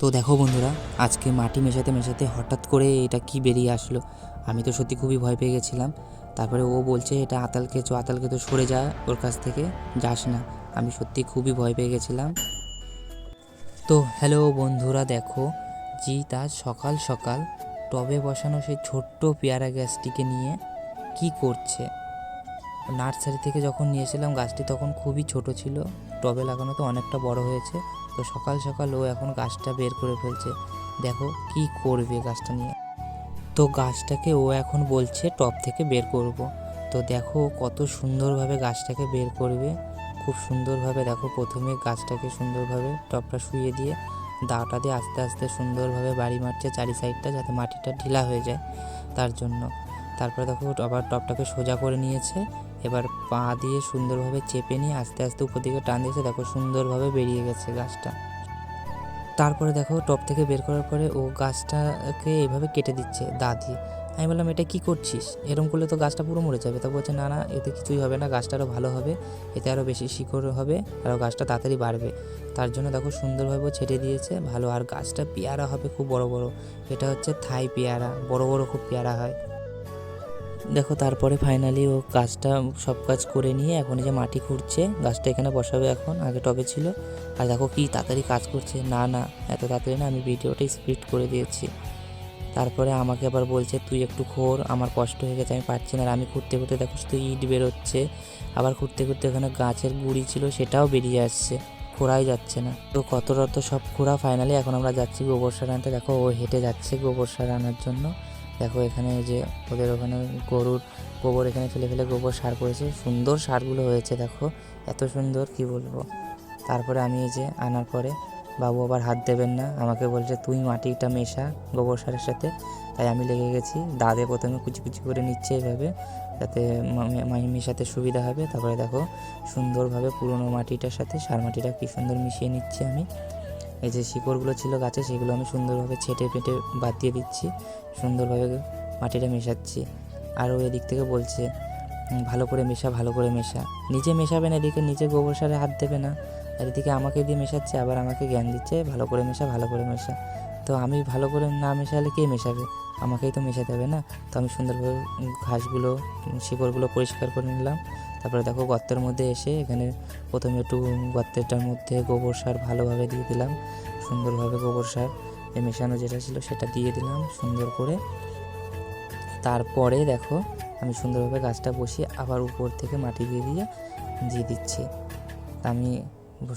তো দেখো বন্ধুরা, আজকে মাটি মেশাতে মেশাতে হঠাৎ করে এটা কি বেরিয়ে আসলো? আমি তো সত্যি খুবই ভয় পেয়ে গেছিলাম। তারপরে ও বলছে, এটা আতালকে চো আতালকে তো সরে যা, ওর কাছ থেকে যাস না। আমি সত্যি খুবই ভয় পেয়ে গেছিলাম। তো হ্যালো বন্ধুরা, দেখো জি তার সকাল সকাল টবে বসানো সেই ছোট্ট পেয়ারা গাছটিকে নিয়ে কি করছে? নার্সারি থেকে যখন নিয়েছিলাম গাছটি তখন খুবই ছোট ছিল। টবে লাগানো তো অনেকটা বড় হয়েছে। তো সকাল সকাল ও এখন গাছটা বের করে ফেলছে। দেখো কি করবে গাছটা নিয়ে। তো গাছটাকে ও এখন বলছে, টব থেকে বের করব। তো দেখো কত সুন্দরভাবে গাছটাকে বের করবে। খুব সুন্দরভাবে দেখো প্রথমে গাছটাকে সুন্দরভাবে টবটা শুয়ে দিয়ে দাটা দিয়ে আস্তে আস্তে সুন্দরভাবে বাড়ি মারছে চারি সাইডটা যাতে মাটিটা ঢিলা হয়ে যায় তার জন্য। তারপরে দেখো আবার টবটাকে সোজা করে নিয়েছে। এবার পা দিয়ে সুন্দরভাবে চেপে নিয়ে আস্তে আস্তে উপর দিকে টান দিয়েছে। দেখো সুন্দরভাবে বেরিয়ে গেছে গাছটা। তারপরে দেখো টপ থেকে বের করার পরে ও গাছটাকে এইভাবে কেটে দিচ্ছে দা দিয়ে আমি বললাম, এটা কি করছিস? এরকম করলে তো গাছটা পুরো মরে যাবে। তা বলছে, না না, এতে কিছুই হবে না। গাছটা আরও ভালো হবে। এতে আরও বেশি শিকড় হবে আরও গাছটা তাড়াতাড়ি বাড়বে। তার জন্য দেখো সুন্দরভাবে ছেড়ে দিয়েছে। ভালো। আর গাছটা পেয়ারা হবে খুব বড় বড়। এটা হচ্ছে থাই পেয়ারা। বড় বড় খুব পেয়ারা হয়। দেখো, তারপরে ফাইনালি ও গাছটা সব কাজ করে নিয়ে এখন যে মাটি খুঁড়ছে, গাছটা এখানে বসাবে এখন, আগে টবে ছিল। আর দেখো কি তাড়াতাড়ি কাজ করছে। না না, এত তাড়াতাড়ি না, আমি ভিডিওটা স্পিড করে দিয়েছি। তারপরে আমাকে আবার বলছে, তুই একটু খোর, আমার কষ্ট হয়ে গেছে, আমি পারছি না। আর আমি খুঁড়তে খুঁড়তে দেখো তুই ইট বেরোচ্ছে। আবার খুঁড়তে খুঁড়তে ওখানে গাছের গুড়ি ছিল, সেটাও বেরিয়ে আসছে। খোঁড়াই যাচ্ছে না। তো কত রত সব খোঁড়া ফাইনালি এখন আমরা যাচ্ছি গোবর সার আনতে। দেখো, ও হেঁটে যাচ্ছে গোবর সার আনার জন্য। দেখো এখানে যে ওদের ওখানে গরুর গোবর এখানে ফেলে ফেলে গোবর সার করেছে। সুন্দর সারগুলো হয়েছে দেখো, এত সুন্দর কি বলব। তারপরে আমি এই যে আনার পরে বাবু আবার হাত দেবেন না, আমাকে বলছে তুই মাটিটা মেশা গোবর সারের সাথে। তাই আমি লেগে গেছি, দাদে প্রথমে কুচি কুচি করে নিচ্ছে এভাবে, যাতে মাই মেশাতে সুবিধা হবে। তারপরে দেখো সুন্দরভাবে পুরনো মাটিটার সাথে সার মাটিটা কি সুন্দর মিশিয়ে নিচ্ছি আমি। এই যে শিকড়গুলো ছিল গাছে, সেগুলো আমি সুন্দরভাবে ছেটে পেটে বাদ দিয়ে দিচ্ছি। সুন্দরভাবে মাটিটা মেশাচ্ছি। আর ও এদিক থেকে বলছে ভালো করে মেশা, ভালো করে মেশা। নিজে মেশাবে না, এদিকে নিজে গোবর সারে হাত দেবে না। আর এদিকে আমাকে দিয়ে মেশাচ্ছে, আবার আমাকে জ্ঞান দিচ্ছে, ভালো করে মেশা, ভালো করে মেশা। তো আমি ভালো করে না মেশালে কে মেশাবে? আমাকেই তো মেশাতে হবে না? তো আমি সুন্দরভাবে ঘাসগুলো, শিকড়গুলো পরিষ্কার করে নিলাম। তারপরে দেখো গর্তের মধ্যে এসে এখানে প্রথমে একটু গর্তেরটার মধ্যে গোবর সার ভালোভাবে দিয়ে দিলাম, সুন্দরভাবে গোবর সার মেশানো যেটা ছিল সেটা দিয়ে দিলাম সুন্দর করে। তারপরে দেখো আমি সুন্দরভাবে গাছটা বসিয়ে আবার উপর থেকে মাটি দিয়ে দিয়ে দিয়ে দিচ্ছি। আমি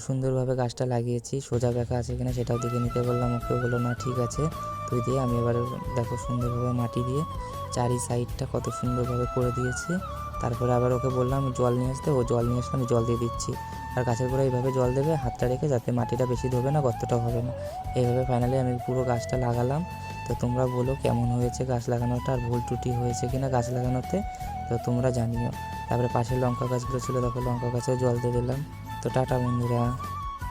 সুন্দরভাবে গাছটা লাগিয়েছি, সোজা বেঁকা আছে কিনা সেটাও দেখে নিতে বললাম ওকে বলল, না, ঠিক আছে। তুই দিয়ে আমি এবার দেখো সুন্দরভাবে মাটি দিয়ে চারি সাইডটা কত সুন্দরভাবে করে দিয়েছি। তারপরে আবার ওকে বললাম, জল নিয়ে আসতে। ও জল নিয়ে আসতে আমি জল দিয়ে দিচ্ছি। আর গাছের গোড়া এইভাবে জল দেবে, হাতটা রেখে, যাতে মাটিটা বেশি ধোবে না গর্তটা হবে না। এইভাবে ফাইনালি আমি পুরো গাছটা লাগালাম। তো তোমরা বলো কেমন হয়েছে গাছ লাগানোটা, আর ভুল ত্রুটি হয়েছে কি না গাছ লাগানোতে, তো তোমরা জানিও। তারপরে পাশের লঙ্কা গাছগুলো ছিল, তারপরে লঙ্কা গাছেও জল দিয়ে দিলাম। তো টাটা বন্ধুরা।